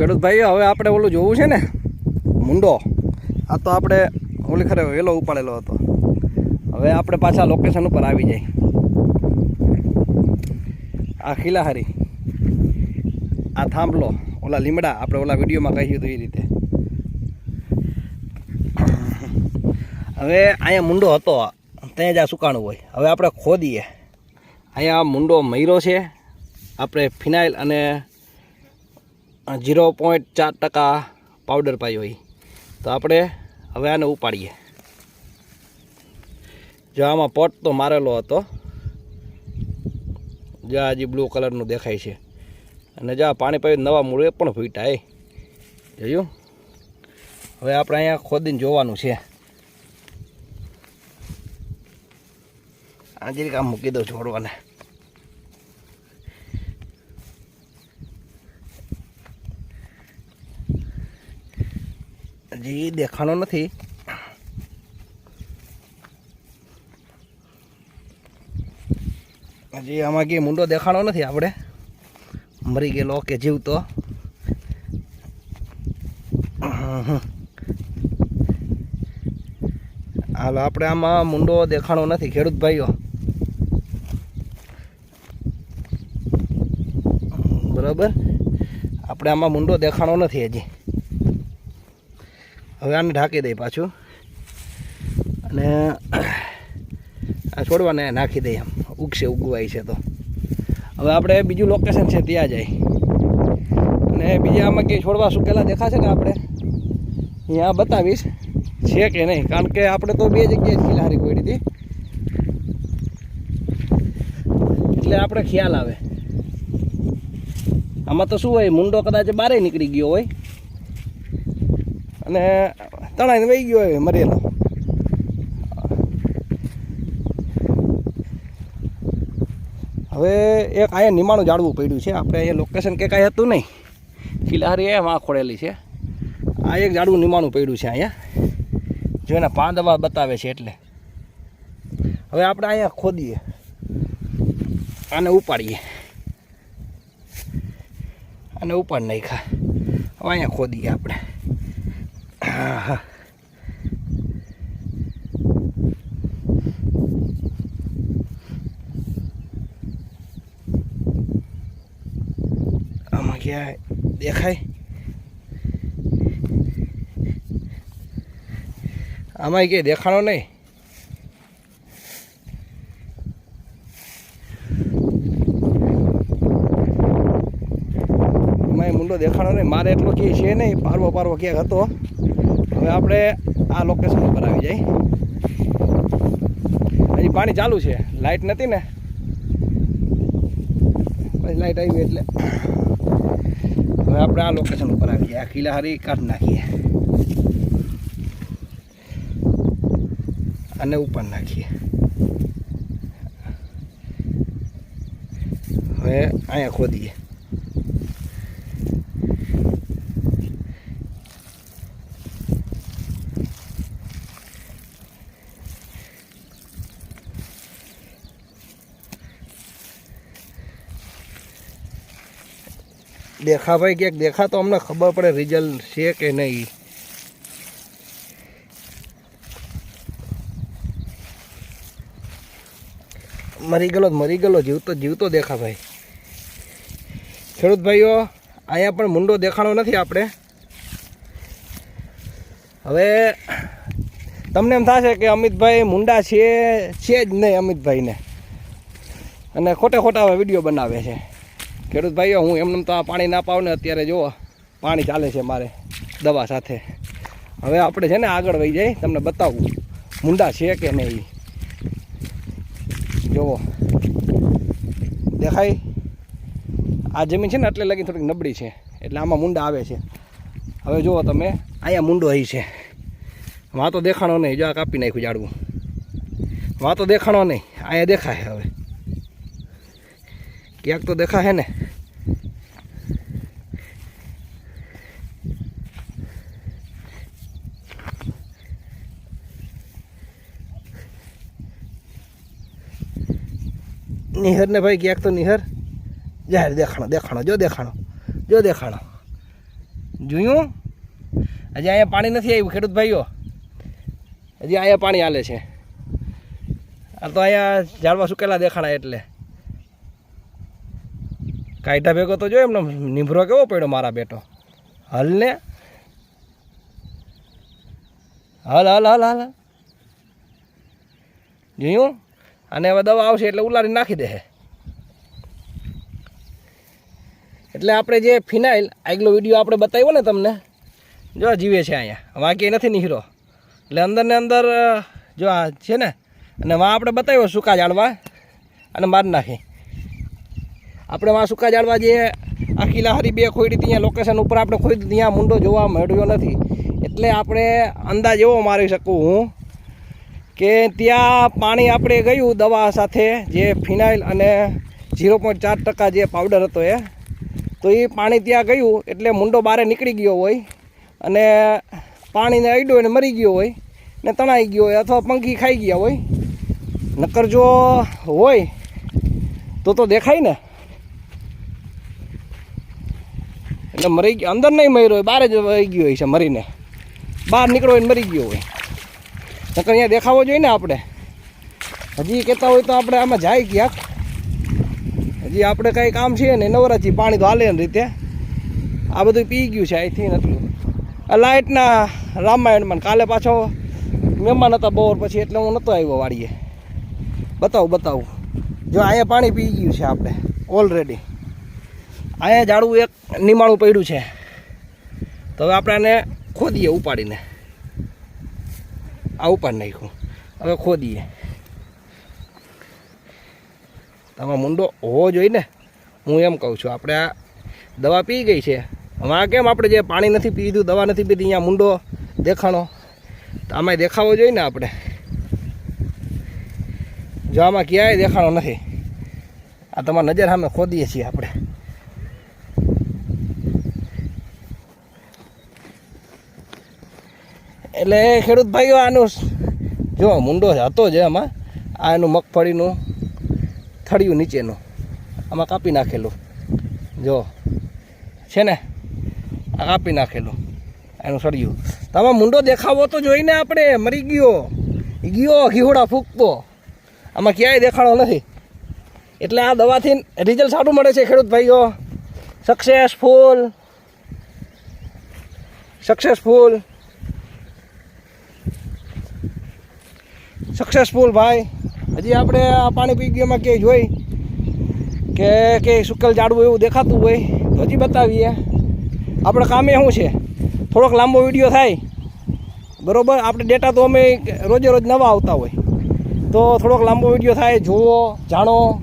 ખેડૂત ભાઈઓ હવે આપણે ઓલું જોવું છે ને, મુંડો. આ તો આપણે ઓલી ખરે વેલો ઉપાડેલો હતો. હવે આપણે પાછા લોકેશન ઉપર આવી જાય આ ખીલાહારી. આ થાંભલો, ઓલા લીમડા, આપણે ઓલા વિડીયોમાં કહ્યું હતું એ રીતે. હવે અહીંયા મુંડો હતો, ત્યાં જ આ સુકાણું હોય. હવે આપણે ખોદીએ. અહીંયા મુંડો મયરો છે. આપણે ફિનાઇલ અને ઝીરો પોઈન્ટ ચાર ટકા પાવડર પાયો હોય. તો આપણે હવે આને ઉપાડીએ. જો આમાં પોટ તો મારેલો હતો. જો હજી બ્લુ કલરનું દેખાય છે. અને જો પાણી પાઈ નવા મૂળે પણ ફૂટા એ જોયું? હવે આપણે અહીંયા ખોદીને જોવાનું છે. આ જરીક આમ મૂકી દઉં છોડવાને. હજી દેખાણો નથી. હજી આમાં કે મુંડો દેખાણો નથી આપણે. મરી ગયેલો કે જીવતો. હાલો, આપણે આમાં મુંડો દેખાણો નથી, ખેડૂત ભાઈઓ. બરાબર? આપણે આમાં મુંડો દેખાણો નથી હજી. હવે આને ઢાંકી દઈએ પાછું. અને આ છોડવાને નાખી દઈએ આમ. ઉગશે, ઉગવાય છે તો. હવે આપણે બીજું લોકેશન છે, ત્યાં જાય. અને બીજા આમાં કંઈ છોડવા સુકેલા દેખાશે ને આપણે? અહીંયા બતાવીશ. છે કે નહીં? કારણ કે આપણે તો બે જગ્યાએ ખીલારી પડી હતી. એટલે આપણે ખ્યાલ આવે. આમાં તો શું હોય? મુંડો કદાચ બારે નીકળી ગયો હોય. અને તણાઈને વહી ગયો હોય મરેલો. હવે એક અહીંયા નિમાણું જાળવું પડ્યું છે. આપણે અહીંયા લોકેશન કે કાંઈ હતું નહીં. કિલ્લાહારી એમ આ ખોડેલી છે. આ એક જાડવું નિમાણું પડ્યું છે અહીંયા. જો એના પાંદવા બતાવે છે એટલે. હવે આપણે અહીંયા ખોદીએ. આને ઉપાડીએ. અને ઉપાડ નાખ્યા. હવે અહીંયા ખોદીએ આપણે. હા આમાં ક્યાં દેખાય આમાં કે દેખાણો નહીં એમાં મુંડો દેખાણો નહીં મારે એટલો કે છે નહીં, પારવો પારવો ક્યાંક હતો. હવે આપણે આ લોકેશન ઉપર આવી જાય હજી પાણી ચાલુ છે લાઇટ નથી ને? પછી લાઇટ આવી એટલે. હવે આપણે આ લોકેશન ઉપર આવી જાય આ કિલ્લાહારી કાઢ નાખીએ. અને ઉપર નાખીએ. હવે અહીંયા ખોદીએ. દેખા ભાઈ ક્યાંક? દેખા તો અમને ખબર પડે રિઝલ્ટ છે કે નહીં. મરી ગયેલો મરી ગયેલો જીવતો જીવતો દેખા ભાઈ ખેડૂત ભાઈઓ અહીંયા પણ મુંડો દેખાણો નથી આપણે. હવે તમને એમ થશે કે અમિતભાઈ મુંડા છે છે જ નહીં અમિતભાઈને. અને ખોટે ખોટા વીડિયો બનાવે છે. ખેડૂત ભાઈઓ હું એમને તો આ પાણી ના પાવ ને અત્યારે જુઓ, પાણી ચાલે છે મારે દવા સાથે. હવે આપણે છે ને આગળ વહી જાય તમને બતાવું, મુંડા છે કે નહીં? જુઓ. દેખાય? આ જમીન છે ને એટલે લગી થોડીક નબળી છે, એટલે આમાં મુંડા આવે છે. હવે જુઓ તમે, અહીંયા મુંડો અહીં છે. વાં તો દેખાણો નહીં, જો આ કાપી નાખ્યું જાડવું વાં તો દેખાણો નહીં, અહીંયા દેખાય હવે. ક્યાંક તો દેખાશે ને. નિહર ને ભાઈ ક્યાંક તો નિહર. જાહેર દેખાણો દેખાણો, જો દેખાણો જો દેખાણો. જોયું? હજી અહીંયા પાણી નથી આવ્યું, ખેડૂત ભાઈઓ. હજી અહીંયા પાણી હાલે છે. આ તો અહીંયા ઝાડવા સુકેલા દેખાણા એટલે. કાયટા ભેગો તો જો એમનો નિભરો કેવો પડ્યો મારા બેટો? હલ ને? હલ હલ હલ હલ. જોયું? અને હવે દવા આવશે એટલે ઉલારી નાખી દે એટલે આપણે જે ફિનાઇલ આગલો વીડિયો આપણે બતાવ્યો ને તમને, જો જીવે છે અહીંયા. વાંકી નથી નીકળો એટલે અંદર ને અંદર જો આ છે ને, અને વાં આપણે બતાવ્યો સૂકા જાળવા, અને મારી નાખી. આપણે વાં સૂકા જાળવા જે આખી લહારી બે ખોઈડી ત્યાં લોકેશન ઉપર આપણે ખોઈ ત્યાં મુંડો જોવા મળ્યો નથી. એટલે આપણે અંદાજ એવો મારી શકું હું કે ત્યાં પાણી આપણે ગયું દવા સાથે, જે ફિનાઇલ અને ઝીરો પોઈન્ટ ચાર ટકા જે પાવડર હતો એ. તો એ પાણી ત્યાં ગયું, એટલે મુંડો બહાર નીકળી ગયો હોય અને પાણીને અડ્યો અને મરી ગયો હોય ને તણાઈ ગયો હોય અથવા પંખી ખાઈ ગયા હોય. નકર જો હોય તો તો દેખાય ને. એટલે મરી ગયો. અંદર નહીં મર્યો હોય, બહાર જ વહી ગયો હોય છે મરીને. બહાર નીકળ્યો હોય મરી ગયો હોય. નકર અહીંયા દેખાવો જોઈએ ને આપણે. હજી કહેતા હોય તો આપણે આમાં જાય ક્યાંક. હજી આપણે કંઈ કામ છે ને નવરાજી પાણી તો હાલે રીતે. આ બધું પી ગયું છે, અહીંથી એટલું આ લાઇટના રામાયણમાં કાલે પાછો મહેમાન હતા બપોર પછી એટલે હું નહોતો આવ્યો વાડીએ. બતાવું બતાવું. જો અહીંયા પાણી પી ગયું છે આપણે ઓલરેડી અહીંયા ઝાડવું એક નિમાણું પડ્યું છે. તો હવે આપણે આને ખોદીએ ઉપાડીને. આ ઉપાડ નાખ્યું. હવે ખોદીએ. તમે મુંડો હોવો જોઈએ ને. હું એમ કહું છું, આપણે આ દવા પી ગઈ છે. હવે આ કેમ આપણે જે પાણી નથી પીધું, દવા નથી પીધી, અહીંયા મુંડો દેખાણો. તો આમાં દેખાવો જોઈએ ને આપણે. જો આમાં ક્યાંય દેખાણો નથી. આ તમારી નજર સામે ખોદીએ છીએ આપણે. એટલે ખેડૂત ભાઈઓ આનું જો મુંડો હતો જ આમાં, આ એનું મગફળીનું થળિયું નીચેનું, આમાં કાપી નાખેલું. જો, છે ને? આ કાપી નાખેલું, એનું સળિયું તો મુંડો દેખાવો તો જોઈને આપણે મરી ગયો. ગયો, ઘીહોડા ફૂંકતો. આમાં ક્યાંય દેખાડો નથી. એટલે આ દવાથી રિઝલ્ટ સારું મળે છે ખેડૂત ભાઈઓ સક્સેસફુલ સક્સેસફુલ સક્સેસફુલ ભાઈ. હજી આપણે આ પાણી પી ગયામાં જોઈ કે કે સુકલ જાડવું એવું દેખાતું હોય તો હજી બતાવીએ. આપણે કામે શું છે? થોડોક લાંબો વીડિયો થાય. બરાબર? આપણે ડેટા તો અમે રોજે રોજ નવા આવતા હોય. તો થોડોક લાંબો વીડિયો થાય, જુઓ, જાણો.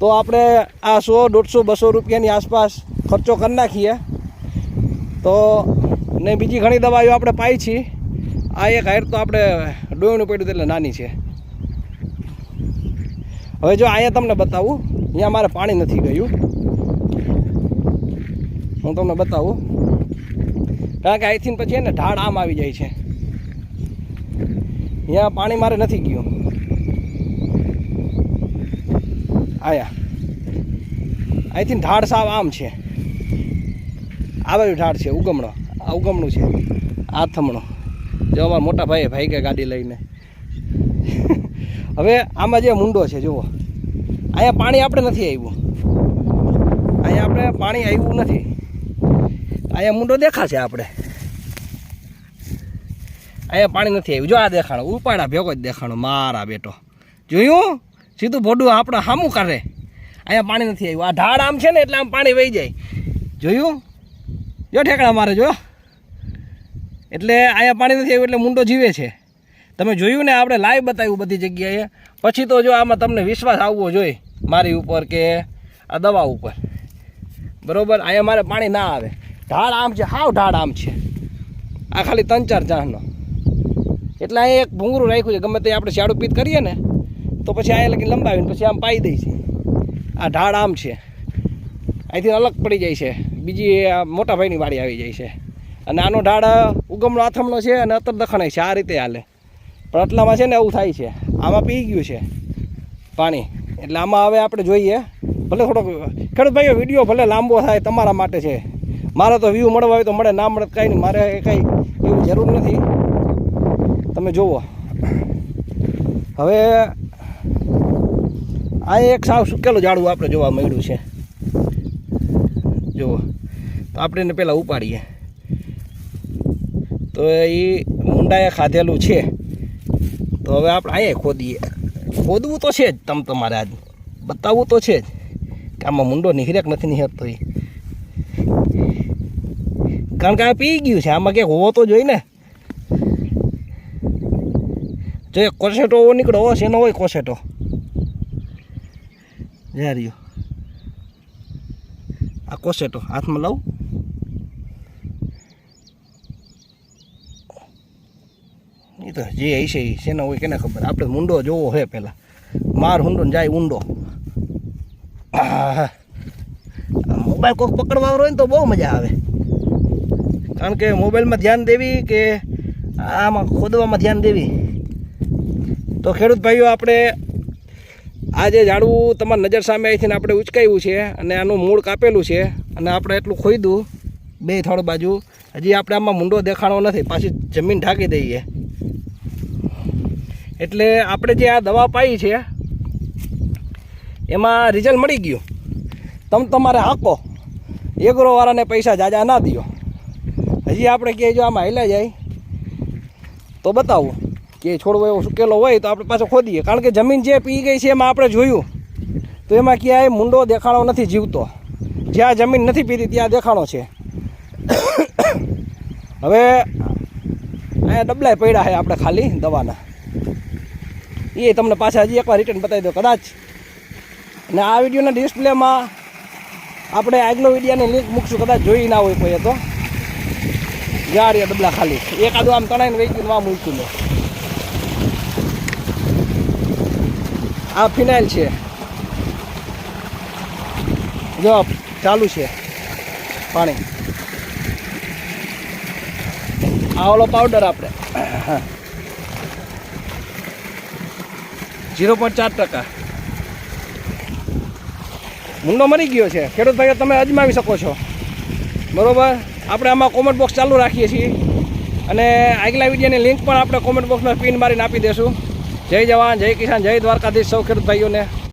તો આપણે આ સો, દોઢસો, બસો રૂપિયાની આસપાસ ખર્ચો કરી નાખીએ. તો ને બીજી ઘણી દવાઈઓ આપણે પાઈ છીએ. આ એક હાઈટ તો આપણે ડોયણું પડ્યું એટલે નાની છે. હવે જો અહીંયા તમને બતાવું, અહીંયા મારે પાણી નથી ગયું. હું તમને બતાવું. કારણ કે અહીંથી પછી એને ઢાળ આમ આવી જાય છે. અહીંયા પાણી મારે નથી ગયું. આયા. અહીંથી ઢાળ સાવ આમ છે. આ બાજુ ઢાળ છે, ઉગમણો. આ ઉગમણું છે. આ થમણો. જો મોટા ભાઈએ ભાઈ કે ગાડી લઈને. હવે આમાં જે મુંડો છે, જુઓ. અહીંયા પાણી આપણે નથી આવ્યું અહીંયા આપણે પાણી આવ્યું નથી. અહીંયા મુંડો દેખાશે આપણે. અહીંયા પાણી નથી આવ્યું જો આ દેખાણો, ઉપાડા ભેગો જ દેખાણો, મારા બેટો. જોયું? સીધું ભોડું આપણે સામું કરે અહીંયા પાણી નથી આવ્યું આ ઢાળ આમ છે ને, એટલે આમ પાણી વહી જાય. જોયું? જો ઠેકડા મારે, જો. એટલે અહીંયા પાણી નથી આવ્યું, એટલે મુંડો જીવે છે. તમે જોયું ને, આપણે લાઈવ બતાવ્યું બધી જગ્યાએ. પછી તો જો આમાં તમને વિશ્વાસ આવવો જોઈએ મારી ઉપર કે આ દવા ઉપર. બરાબર? અહીંયા મારે પાણી ના આવે. ઢાળ આમ છે, હાવ ઢાળ આમ છે. આ ખાલી ત્રણ ચાર ચાહનો. એટલે અહીંયા એક ભૂંગરું રાખ્યું છે, ગમે તે આપણે શાડું પીત કરીએ ને, તો પછી અહીંયા લગી લંબાવીને પછી આમ પાઈ દઈ છે. આ ઢાળ આમ છે. અહીંથી અલગ પડી જાય છે. બીજી મોટા ભાઈની વાડી આવી જાય છે. અને આનો ઢાળ ઉગમણો આથમણો છે અને અતર દખણાય છે, આ રીતે હાલે. પણ આટલામાં છે ને એવું થાય છે. આમાં પી ગયું છે પાણી. એટલે આમાં હવે આપણે જોઈએ, ભલે થોડોક, ખેડૂત વીડિયો ભલે લાંબો થાય તમારા માટે છે. મારે તો વ્યૂ મળવા હોય તો મળે, ના મળે કાંઈ નહીં. મારે કાંઈ એવું જરૂર નથી. તમે જુઓ. હવે આ એક સાવ સુકેલું ઝાડવું આપણે જોવા મળ્યું છે. જુઓ. તો આપણે એને પહેલાં ઉપાડીએ. તો એ મુંડાએ ખાધેલું છે. તો હવે આપણે અહીંયા ખોદીએ. ખોદવું તો છે જ તમ તમારે આજ. બતાવવું તો છે જ. કે આમાં મુંડો નીકળે કે નથી નીકળતો એ. કારણ કે આ પી ગયું છે. આમાં ક્યાંક હોવો તો જોઈ ને. જો કોસેટો એવો નીકળો, હશે એનો હોય કોસેટો. જ્યાં રહ્યો. આ કોસેટો હાથમાં લઉં એ જે હશે એ શેનો હોય કેને ખબર? આપણે મુંડો જોવો છે પહેલાં માર હુંડો ને જાય ઊંડો. મોબાઈલ કોક પકડવા હોય ને તો બહુ મજા આવે. કારણ કે મોબાઈલમાં ધ્યાન દેવી કે આમાં ખોદવામાં ધ્યાન દેવી? તો ખેડૂત ભાઈઓ, આપણે આ જે ઝાડવું તમારી નજર સામે અહીંથી આપણે ઉચકાયું છે અને આનું મૂળ કાપેલું છે અને આપણે એટલું ખોદ્યું બે થડ બાજુ. હજી આપણે આમાં મૂંડો દેખાણો નથી, પાછી જમીન ઢાંકી દઈએ. એટલે આપણે જે આ દવા પાઈ છે, એમાં રિઝલ્ટ મળી ગયું. તમે તમારે હાંકો. એગ્રોવાળાને પૈસા જાજા ના દો હજી આપણે કહે જો આમાં હેલા જાય, તો બતાવો. કે છોડવો એવો સુકેલો હોય તો આપણે પાછો ખોદીએ. કારણ કે જમીન જે પી ગઈ છે એમાં આપણે જોયું. તો એમાં ક્યાંય મૂંડો દેખાણો નથી જીવતો. જ્યાં જમીન નથી પીતી ત્યાં દેખાણો છે. હવે અહીંયા ડબલાય પડ્યા છે આપણે ખાલી દવાના. એ તમને પાછા હજી એકવાર રિટર્ન બતાવી દો કદાચ. અને આ વિડીયોના ડિસ્પ્લેમાં આપણે આગલો વિડીયાની લિંક મૂકશું, કદાચ જોઈ ના હોય કોઈએ તો. જાડીએ ડબલા ખાલી. એકાદું આમ તણાઈને વેચી ગયું આમ મૂક્યું મેં આ ફિનાઇલ છે. જો, ચાલુ છે. પાણી. આ ઓલો પાવડર આપણે. ઝીરો પોઈન્ટ ચાર ટકા. મુંડો મરી ગયો છે. ખેડૂત ભાઈઓ, તમે અજમાવી શકો છો. બરાબર? આપણે આમાં કોમેન્ટ બોક્સ ચાલુ રાખીએ છીએ. અને આગલા વિડીયોની લિંક પણ આપણે કોમેન્ટ બોક્સમાં પિન મારીને આપી દઈશું જય જવાન, જય કિસાન, જય દ્વારકાધીશ સૌ ખેડૂત ભાઈઓને.